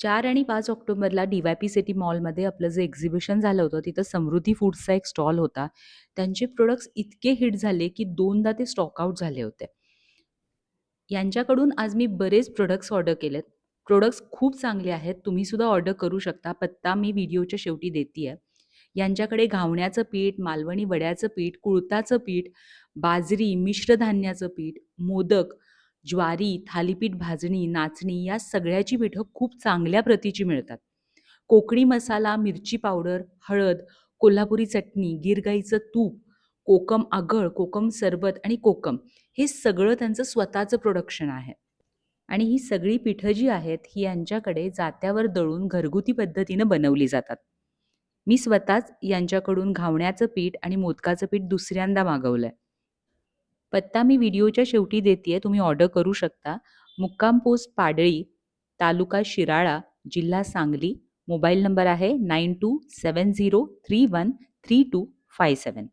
4 आणि 5 ऑक्टोबरला D-Y-P city मॉलमध्ये आपलं जे एक्झिबिशन झालं होतं, तिथं समृद्धी फूड्सचा एक स्टॉल होता. त्यांचे प्रॉडक्ट्स इतके हिट झाले, की दोनदा ते स्टॉक आउट झाले होते. यांच्याकडून आज मी बरेच प्रॉडक्ट्स ऑर्डर केलेत. प्रॉडक्ट्स खूप चांगले आहेत. तुम्ही सुद्धा ऑर्डर करू शकता. पत्ता मी व्हिडिओच्या शेवटी देतीये. यांच्याकडे घावण्याचं पीठ, मालवणी वड्याचं पीठ, कुळथाचं पीठ, बाजरी, मिश्र धान्याचं पीठ, मोदक, ज्वारी, थालीपीठ भाजणी, नाचणी या सगळ्याची पिठं खूप चांगल्या प्रतीची मिळतात. कोकणी मसाला, मिरची पावडर, हळद, कोल्हापुरी चटणी, गीरगाईचं तूप, कोकम आगळ, कोकम सरबत आणि कोकम हे सगळं त्यांचं स्वतःचं प्रोडक्शन आहे. आणि ही सगळी पिठं जी आहेत, ही यांच्याकडे जात्यावर दळून घरगुती पद्धतीनं बनवली जातात. मी स्वतःच यांच्याकडून घावण्याचं पीठ आणि मोदकाचं पीठ दुसऱ्यांदा मागवलं आहे पत्ता मी व्हिडिओच्या शेवटी देतीये. तुम्ही ऑर्डर करू शकता. मुक्काम पोस्ट पाडळी, तालुका शिराळा, जिल्हा सांगली. मोबाईल नंबर आहे 9270313257.